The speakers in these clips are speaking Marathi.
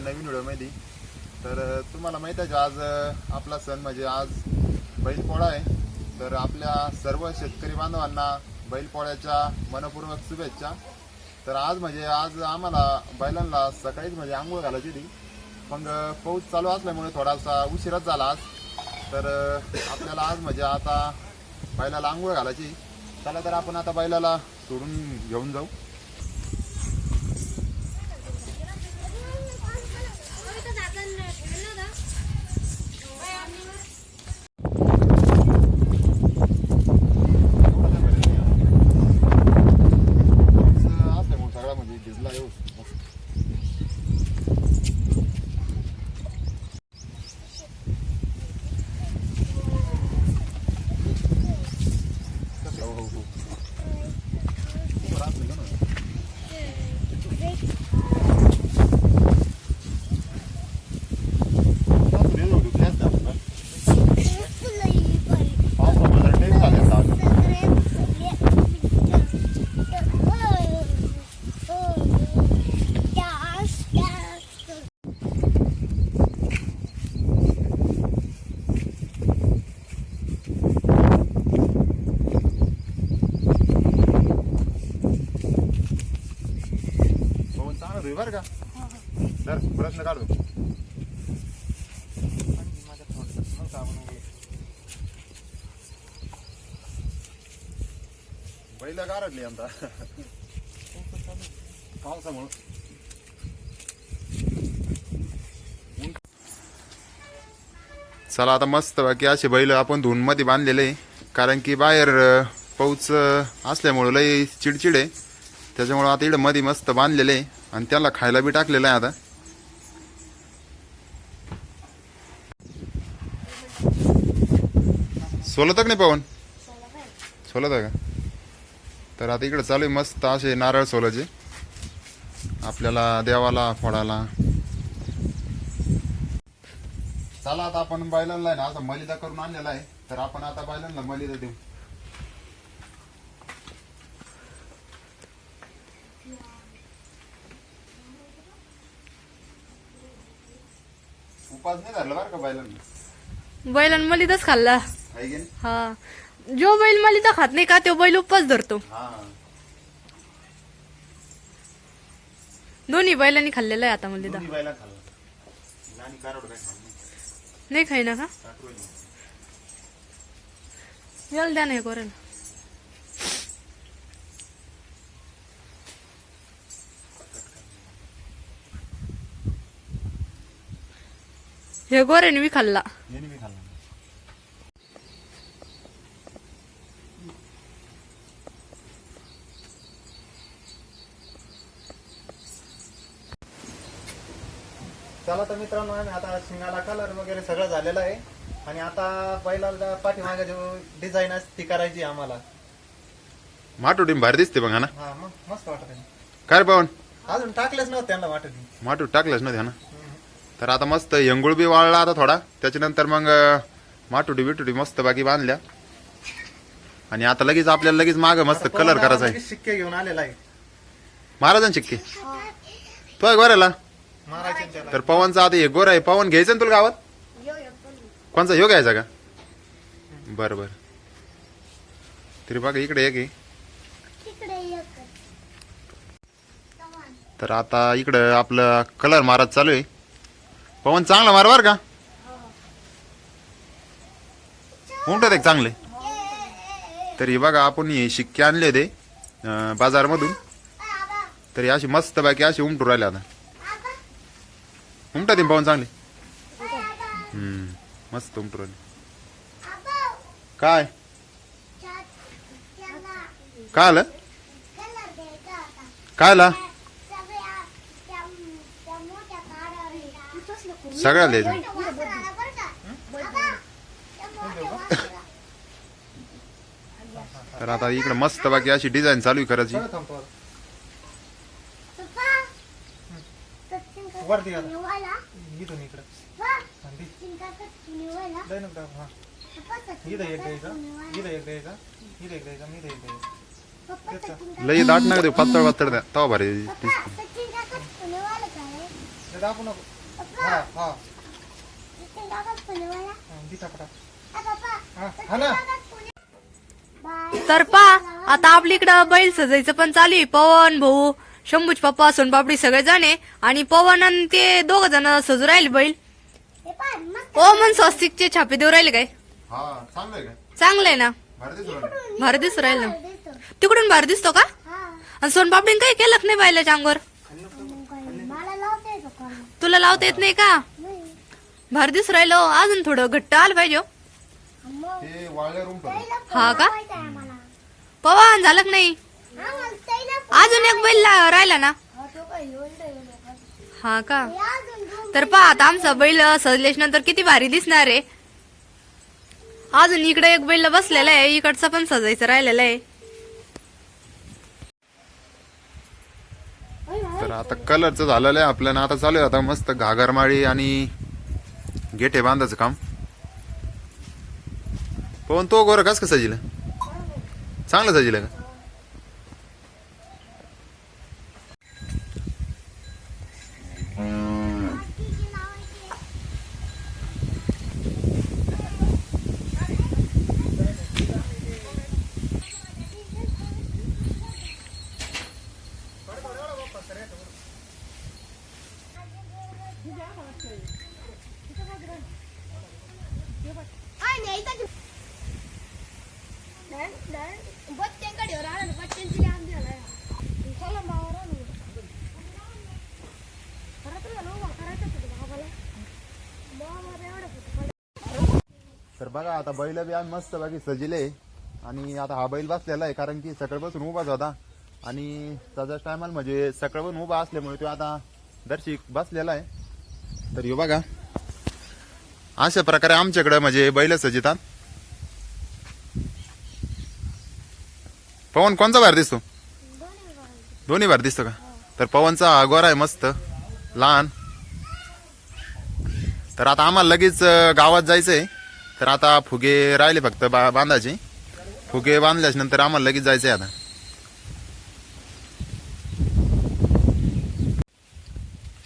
पुन्हा एका अशा नवीन व्हिडिओमध्ये. तर तुम्हाला माहीत आहे आज आपला सण म्हणजे आज बैलपोळा आहे. तर आपल्या सर्व शेतकरी बांधवांना बैलपोळ्याच्या मनपूर्वक शुभेच्छा. तर आज म्हणजे आज आम्हाला बैलांना सकाळीच म्हणजे आंघोळ घालायची होती. मग पाऊस चालू असल्यामुळे थोडासा उशिराच झाला आज. तर आपल्याला आज म्हणजे आता बैलाला आंघोळ घालायची. चला तर आपण आता बैलाला सोडून घेऊन जाऊ असल्यामुळे सगळा म्हणजे भिजला येऊ हो हो हो बरं असलं का ना? असं नाही जाऊ दे, त्याच जाऊ ना. पावसामुळे जरा टेक झाले आता. पवन चांगलं धुई बरं का? तर प्रश्न काढू बैल गारडली आता पावसामुळं. चला आता मस्त बाकी असे बैल आपण धुवून मध्ये बांधलेले. कारण की बाहेर पाऊस असल्यामुळं लई चिडचिड आहे. त्याच्यामुळं आता इकडं मध्ये मस्त बांधलेले आहे. आणि त्याला खायला बी टाकलेलं आहे आता. सोलत का नाही पवन? सोलत आहे का? तर आता इकडे चालू आहे मस्त असे नारळ सोलाचे आपल्याला देवाला फोडाला चला आता आपण बैलांना आहे ना आता मलिदा करून आणलेला आहे. तर आपण आता बैलांना मलिदा देऊ. उपास नाही धरला बरं का बैलांना? बैलान मलिदाच खाल्ला. आहे की नाही? हा. जो बैल मलिदा खात नाही का तो बैल उपवास धरतो. हा. दोन्ही बैलांनी खाल्लेला आहे आता मलिदा. दोन्ही बैला खाल्ला. नानी कारवड काय खाल्लं नाही. नाही खाई ना का? काटवड नाही. याला द्या ना हे करेल हे गोऱ्याने खाल्ला. याने मी खाल्ला. चला तर मित्रांनो आम्ही आता शिंगाला कलर वगैरे सगळं झालेलं आहे. आणि आता बैलाला पाठीमागे जो डिझाईन असते ती करायची आहे आम्हाला. माटू टीम भारी दिसते बघा ना. हा मग मस्त वाटत काय रे पवन? अजून टाकलेच नव्हतं त्यांना वाटत. माटू टाकलंच ना ना? तर आता मस्त यंगुळ बी वाळला आता थोडा. त्याच्यानंतर मग माटुडी बिटुडी मस्त बाकी बांधल्या. आणि आता लगेच आपल्याला लगेच माग मस्त कलर करायचा आहे. शिक्के घेऊन आलेला आहे. महाराजांची शिक्के. तो आहे गोऱ्याला. तर पवनचा आता हे गोरा आहे. पवन घ्यायचं ना तुला गावात? कोणचा? ह्यो घ्यायचा का? बर बर. तरी बघा इकडे एक आहे. तर आता इकडं आपलं कलर मारत चालू आहे. पवन चांगला मार बर का? उमटत एक चांगले? तरी बघा आपण हे शिक्के आणले होते बाजारमधून. तरी अशी मस्त बाकी अशी उमटू राहिले आता. उमटत आहे पवन चांगले? मस्त उमटू राहिले. काय? काय आलं? काय आलं? सगळ्या द्यायचं तर आता इकडे मस्त बाकी अशी डिझाईन चालू आहे करायची. वरती. इथून इकडं. लई दाट नका देऊ? पातळ पातळ द्या. तवा भारी दिसते. नको. हा हा. हा. हा ना. तर पा आता आपल्या इकडं बैल सजायचं पण चालू आहे. पवन भाऊ शंभूज पप्पा सोनपापडी सगळे जणे आणि पवन आणि ते दोघ जण सजू राहिले बैल. ओ मन स्वस्तिकचे छापे देऊ राहिले काय? हा चांगलं आहे का? चांगलं आहे ना? भारी दिसू राहिलं. ना तिकडून भारी दिसतो का? आणि सोनपापडीने काही केलं नाही बैलाच्या अंगावर? तुला लावता येत नाही का? भारी दिसू राहिलो. अजून थोडं घट्ट आलं पाहिजे हो. हे वाळल्या रूम हा का? पवन झालं का नाही? अजून एक बैल ला- राहिला ना? हा का? तर पहा आता आमचा बैल सजल्याच्या नंतर किती भारी दिसणार आहे. अजून इकडे एक बैल बसलेला आहे. इकडचा पण सजायचं राहिलेला आहे. तर आता कलरचं झालेलं आहे आपल्याला आता चालू आहे आता मस्त घागरमाळी आणि गेटे बांधायचं काम. पण तो गोर कस का सजिल? चांगलं सजिल का? तर बघा आता बैल बी आम्ही मस्त बाकी सजिले. आणि आता हा बैल बसलेला आहे कारण की सकाळपासून उभाच होता. आणि त्याच्याच टायमाला म्हणजे सकाळपासून उभा असल्यामुळे तो आता दर्शिक बसलेला आहे. तर येऊ बघा. अशा प्रकारे आमच्याकडे म्हणजे बैल सजितात. पवन कोणचा बाहेर दिसतो? दोन्ही बाहेर दिसतो का? तर पवनचा गोरा आहे मस्त. लहान. तर आता आम्हाला लगेच गावात जायचंय. तर आता फुगे राहिले फक्त बा बांधायचे. फुगे बांधल्याच नंतर आम्हाला लगेच जायचंय आता.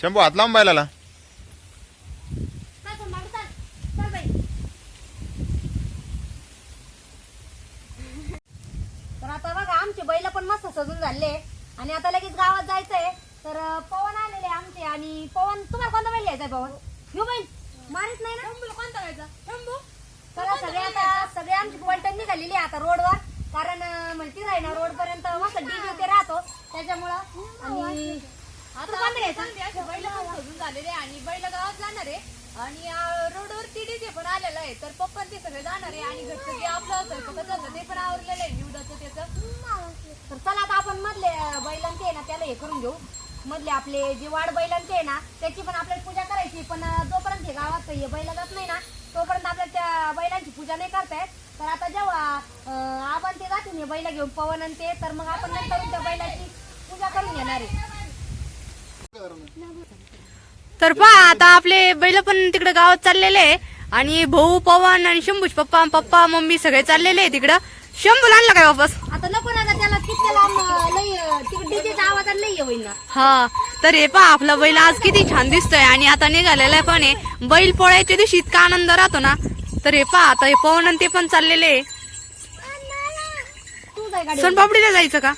शंभू हात लावून बायला तर आता बघा आमचे बैल पण मस्त सजून झाले. आणि आता लगेच गावात जायचंय. तर पवन आलेले आमचे आणि पवन तुम्हाला कोणता बैल घ्यायचा पवन? घेऊ बैल. मारित नाही ना? कोणता घ्यायचा? चला सगळे आता सगळे आमची पलटण निघालेली आहे आता रोडवर. कारण अं, म्हणती राही ना रोड पर्यंत मस्त डीजे ते राहतो. त्याच्यामुळं आणि आता कोणता घ्यायचा? बैल पण सजून झालेले आहे आणि बैल गावात जाणार आहे. आणि अं, रोडवरती डीजे पण आलेलं आहे. तर पप्पा ते सगळे जाणार आहे आणि घरचं जे आपलं होतं ते पण आवरलेलं आहे निवडाचं त्याचं. तर चला आता आपण मधले अं, बैलांचे आहे ना त्याला हे करून घेऊ. मधले आपले जे वाढ बैलांचे आहे ना त्याची पण आपल्याला पूजा करायची. पण जोपर्यंत हे गावात हे बैल जात नाही ना तोपर्यंत आपल्याला त्या बैलांची पूजा नाही करतायत. तर आता जेव्हा आपण ते जातील हे बैल घेऊन पवन आणि ते तर मग आपण नंतर त्या बैलाची पूजा करून घेणार आहे. तर पहा आता आपले बैल पण तिकडे गावात चाललेले आहे. आणि भाऊ पवन आणि शंभूज पप्पा पप्पा मम्मी सगळे चाललेले आहे तिकडं. शंभूला आणलं काय वापस? आता नको हा तर हे पहा आपला बैल आज किती छान दिसतोय आणि आता निघालेला आहे पण आहे बैल पोळायच्या दिवशी इतका आनंद राहतो ना. तर हे पहा आता हे पवन ते पण चाललेले आहे. तू सोनपापडीला जायचं का?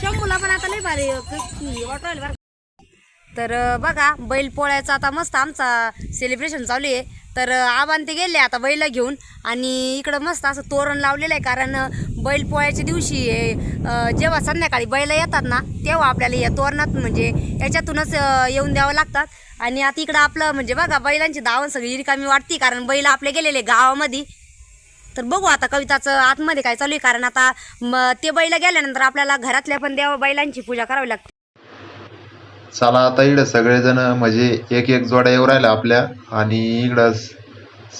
शंभूला पण आता लई भारी तर बघा बैल पोळ्याचा आता मस्त आमचा सेलिब्रेशन चालू आहे. तर अं, ते गेले आता बैला घेऊन आणि इकडं मस्त असं तोरण लावलेलं आहे कारण बैलपोळ्याच्या बैल पोळ्याच्या दिवशी जेव्हा संध्याकाळी बैल येतात ना तेव्हा आपल्याला या तोरणात म्हणजे याच्यातूनच येऊन द्यावं लागतात. आणि आता इकडं आपलं म्हणजे बघा बैलांची धावण सगळी रिकामी वाटते कारण बैल आपले गेलेले गावामध्ये. तर बघू आता कविताचं आतमध्ये काय चालू आहे कारण आता ते बैल गेल्यानंतर आपल्याला घरातल्या पण देवा बैलांची पूजा करावी लागते. चला आता इकडं सगळेजण म्हणजे एक एक जोड्या येऊ राहिल्या आपल्या. आणि इकडं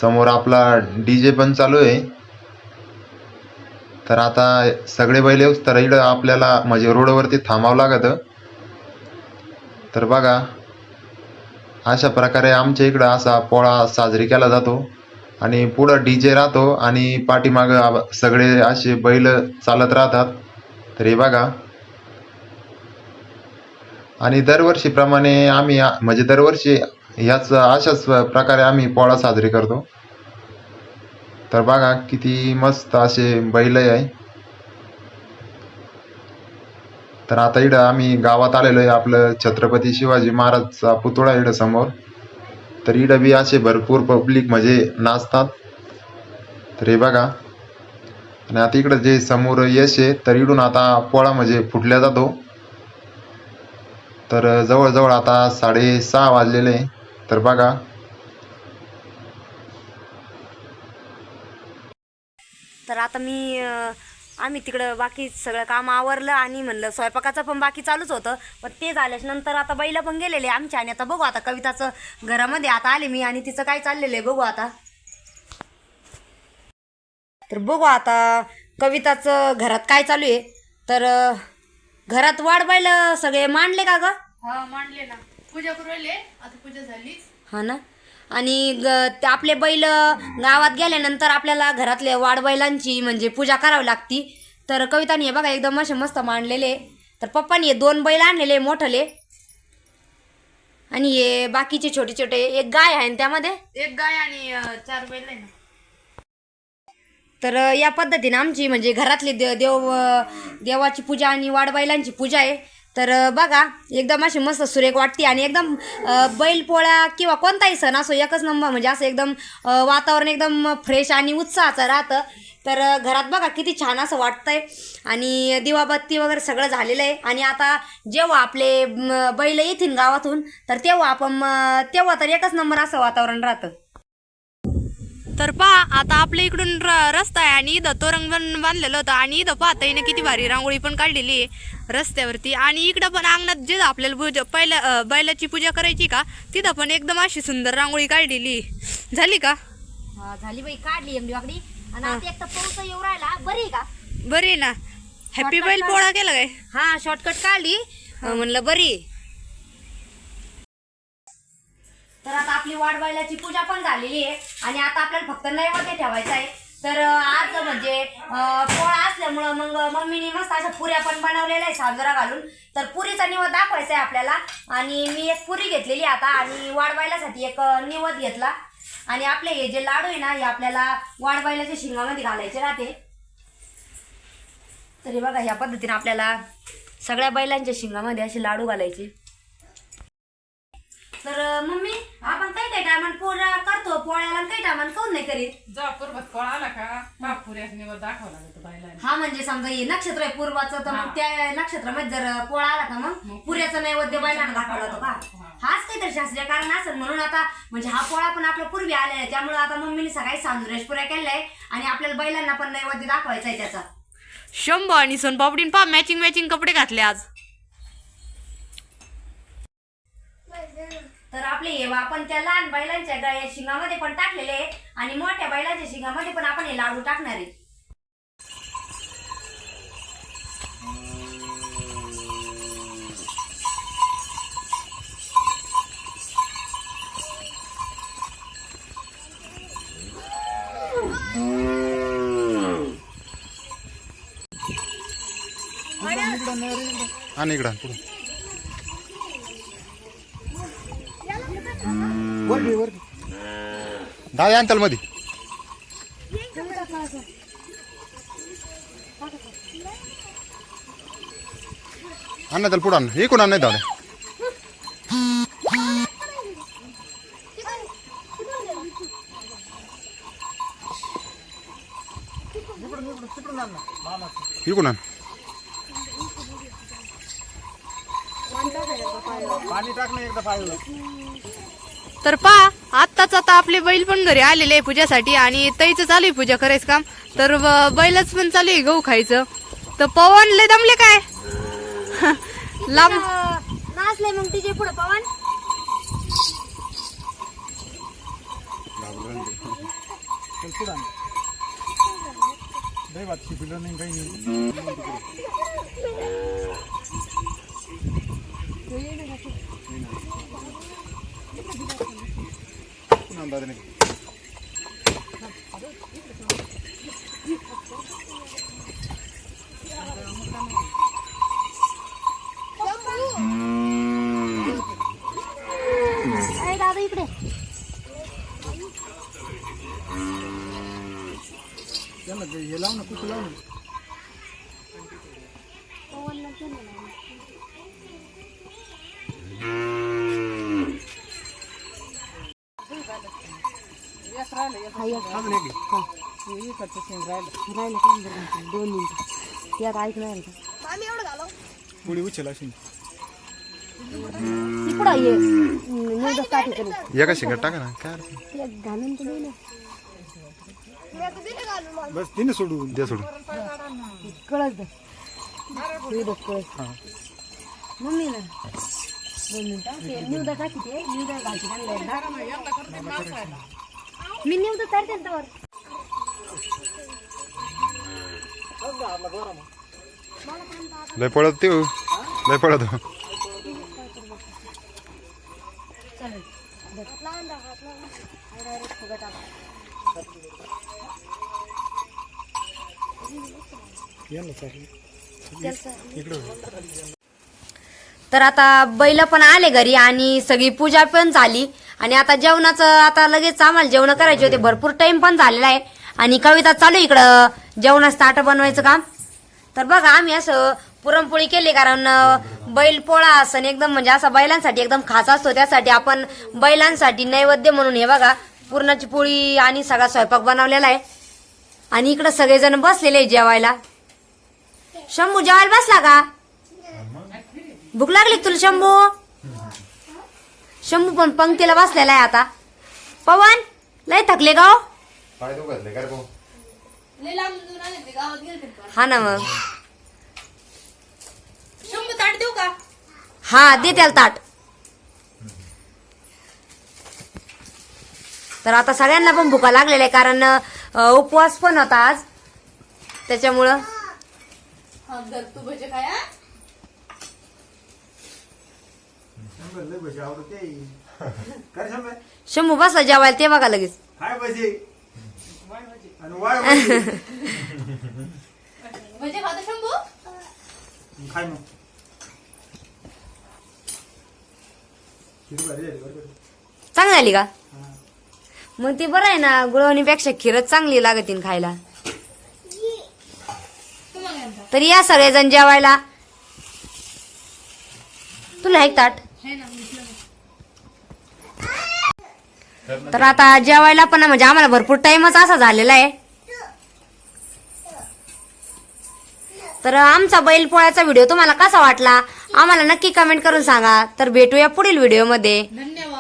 समोर आपला डीजे पण चालू आहे. तर आता सगळे बैल येऊच तर इकडं आपल्याला म्हणजे रोडवरती थांबावं लागतं. तर बघा अशा प्रकारे आमच्या इकडं असा पोळा साजरी केला जातो. आणि पुढं डी जे राहतो आणि पाठीमागं सगळे असे बैल चालत राहतात. तर हे बघा. आणि दरवर्षीप्रमाणे आम्ही म्हणजे दरवर्षी ह्याच अशाच प्रकारे आम्ही पोळा साजरी करतो. तर बघा किती मस्त असे बैल आहे. तर आता इकडं आम्ही गावात आलेलो आहे आपलं छत्रपती शिवाजी महाराजचा पुतळा इकडं समोर. तर इडं बी असे भरपूर पब्लिक म्हणजे नाचतात. तर हे बघा. आणि आता इकडं जे समोर यश आहे तर इडून आता पोळा म्हणजे फुटल्या जातो. तर जवळजवळ आता साडेसहा वाजलेले आहे. तर बघा. तर आता मी आम्ही तिकडं बाकी सगळं काम आवरलं आणि म्हणलं स्वयंपाकाचं पण बाकी चालूच होतं. पण ते झाल्याच नंतर आता बैला पण गेलेले आमच्या आणि आता बघू आता कविताचं घरामध्ये आता आले मी आणि तिचं काय चाललेलं आहे बघू आता. तर बघू आता कविताचं घरात काय चालू आहे. तर घरात वाढ बैल सगळे मांडले का ग? हा मांडले ना. पूजा करू राहिले आता पूजा झालीच. हा ना? आणि ग- आपले बैल गावात गेल्यानंतर आपल्याला घरातल्या वाडबैलांची म्हणजे पूजा करावी लागती. तर कविताने हे बघा एकदम असे मस्त मांडलेले. तर पप्पानी हे दोन बैल आणलेले मोठले. आणि हे बाकीचे छोटे छोटे एक गाय आहे त्यामध्ये? एक गाय आणि चार बैल आहे ना. तर या पद्धतीने आमची म्हणजे घरातली दे देव देवाची पूजा आणि वाडबैलांची पूजा आहे. तर बघा एकदम अशी मस्त सुरेख वाटते आणि एकदम बैलपोळा किंवा कोणताही सण असो एकच नंबर म्हणजे असं एकदम वातावरण एकदम फ्रेश आणि उत्साहाचं राहतं. तर घरात बघा किती छान असं वाटतंय. आणि दिवाबत्ती वगैरे सगळं झालेलं आहे. आणि आता जेव्हा आपले बैल येतील गावातून तर तेव्हा आपण तेव्हा तर एकच नंबर असं वातावरण राहतं. तर पहा आता आपल्या इकडून र- रस्ता आहे आणि इथं तोरण पण बांधलेलं होतं आणि इथं पाहता येईन किती भारी रांगोळी पण काढलेली आहे रस्त्यावरती. आणि इकडं पण अंगणात जिथं आपल्याला पूजा पहिल्या बैलाची पूजा करायची का तिथं पण एकदम अशी सुंदर रांगोळी काढलेली. झाली का? हा, झाली बाई काढली वाकडी. आणि आता एक तर पाऊस येऊ राहिला. बरी का? बरी ना? हॅपी बैल. पोळा केला काय? हा शॉर्टकट काढली. म्हणलं बरी तर आता आपली वाडबैलाची पूजा पण झालेली आहे. आणि आता आपल्याला फक्त नैवेद्य ठेवायचा आहे. तर आज म्हणजे पोळा असल्यामुळं मग मम्मीने मस्त अशा पुऱ्या पण बनवलेल्या आहे साजरा घालून. तर पुरीचा निवद दाखवायचा आहे आपल्याला. आणि मी एक पुरी घेतलेली आता आणि वाडबैलासाठी एक निवद घेतला. आणि आपले हे जे लाडू आहे ना हे आपल्याला वाडबायलाच्या शिंगामध्ये घालायचे राहते. तरी बघा ह्या पद्धतीने आपल्याला सगळ्या बैलांच्या शिंगामध्ये असे लाडू घालायचे तर अं, मम्मी आपण काही काही टायमान पोळ्या करतो नाही करीत. पूर्वात फळ आला का? बापुऱ्यास निवड दाखवा लागत बायला हा म्हणजे समजा हे नक्षत्र आहे पूर्वाचं तर मग त्या नक्षत्रामध्ये जर पोळा आला का मग? पुऱ्याचं नैवेद्य बैलांना दाखवला होतो का? हाच काहीतरी शास्त्रीय कारण असेल. म्हणून आता म्हणजे हा पोळा पण आपल्या पूर्वी आलेला आहे. त्यामुळे आता मम्मीने सकाळी सांजुरेश पुऱ्या केल्या आणि आपल्याला बैलांना पण नैवेद्य दाखवायचा आहे त्याचा. शंभू आणि सोनपापडीन पा मॅचिंग मॅचिंग कपडे घातले आज. तर आपले हे आपण त्या लहान बैलांच्या गळ्या शिंगामध्ये पण टाकलेले आहे आणि मोठ्या बैलांच्या शिंगामध्ये पण आपण हे लाडू टाकणार आहे. आणि इकडं पुढं. वर घे वर घे. दादा अंतलमध्ये अण्णा त्याला पुढं अण्णा इकडून अण्णा दादा इकडून आण? पाणी टाक ना एकदा पाहिलं तर पहा आत्ताच आता आपले बैल पण घरी आलेले आहे पूजासाठी आणि ताईचं चालू आहे पूजा करायचं काम. तर व- बैलच पण चालू आहे गहू खायचं. तर पवन लय दमले काय? लांब. नाचले मग तिचे पुढे पवन? काही नाही पुन्हा दादा नाही. अरे दादा इकडे त्यांना ते हे लाव ना कुठं लाव ना. राहिलं का बरं, दोन मिनिटं यात ऐकणार का पुढे उचल अशी. इकडं ये. निवडक काठी करू एका शिंगट टाका ना. काय अडचण. घालून तर बस तिने सोडून दे सोडून. कळस दे हे बघ कळस मम्मी ना. दोन मिनिटं ते निवडा टाकी ते निवडा घालते त्यांना एकदा. मी निवडा काढते ना त्यावर लय पळत ते हो. लय पळत. तर आता बैल पण आले घरी आणि सगळी पूजा पण झाली. आणि आता जेवणाचं आता लगेच आम्हाला जेवण करायचे होते. भरपूर टाइम पण झालेला आहे. आणि कविता चालू इकडं. जेवणाचं ताट बनवायचं काम. तर बघा आम्ही असं पुरणपोळी केली कारण बैल पोळा असं एकदम म्हणजे असा बैलांसाठी एकदम खास असतो. त्यासाठी आपण बैलांसाठी नैवेद्य म्हणून हे बघा पुरणाची पोळी आणि सगळा स्वयंपाक बनवलेला आहे. आणि इकडं सगळेजण बसलेले आहे जेवायला. शंभू जेवायला बसला का? भूक लागली का तुला शंभू? शंभू पण पंक्तीला बसलेला आहे आता. पवन लय थकले गाव काय भाऊ हा ना मग. शंभू ताट देऊ का? हा दे त्याला ताट. तर आता सगळ्यांना पण भुका लागलेल्या आहे कारण उपवास पण होता आज. त्याच्यामुळं शंभू बसला जेवायला ते बघा लगेच. हाय भजी. आणि वाय भजी. भजे खातो शंभू? खाय मग. किती भारी झाली बरं का? चांगली झाली का? मग ती बरं आहे ना गुळवणीपेक्षा खीरच चांगली लागतील खायला. तर या सगळेजण जेवायला. तुला एक ताट. तर आता जेवायला पण म्हणजे आम्हाला भरपूर टाइमच असा झालेला आहे. तर आमचा बैलपोळ्याचा व्हिडिओ तुम्हाला कसा वाटला? आम्हाला नक्की कमेंट करून सांगा. तर भेटूया पुढील व्हिडिओमध्ये. धन्यवाद.